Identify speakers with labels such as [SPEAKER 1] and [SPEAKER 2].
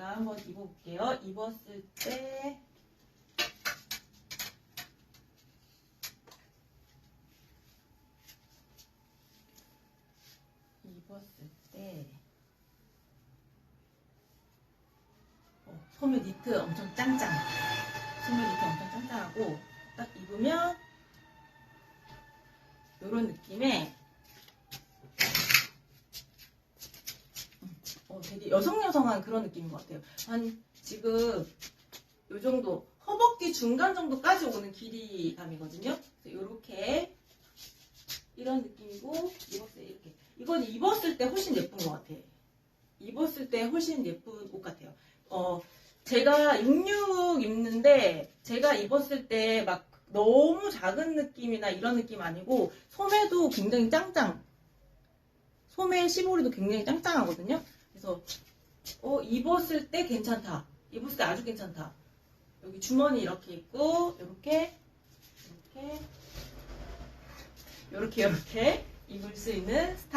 [SPEAKER 1] 제가 한번 입어볼게요. 입었을 때 입었을 때 어, 소매 니트 엄청 짱짱 소매 니트 엄청 짱짱하고 딱 입으면 이런 느낌의 어, 되게 여성 여성한 그런 느낌인 것 같아요. 한 지금 요 정도 허벅지 중간 정도까지 오는 길이감이거든요. 이렇게 이런 느낌이고 입었을 때 이렇게 이건 입었을 때 훨씬 예쁜 것 같아. 입었을 때 훨씬 예쁜 옷 같아요. 어 제가 66 입는데 제가 입었을 때 막 너무 작은 느낌이나 이런 느낌 아니고 소매도 굉장히 짱짱 소매 시보리도 굉장히 짱짱하거든요. 그래서 어, 입었을 때 괜찮다. 입었을 때 아주 괜찮다. 여기 주머니 이렇게 있고 이렇게 이렇게 이렇게 이렇게 입을 수 있는 스타일.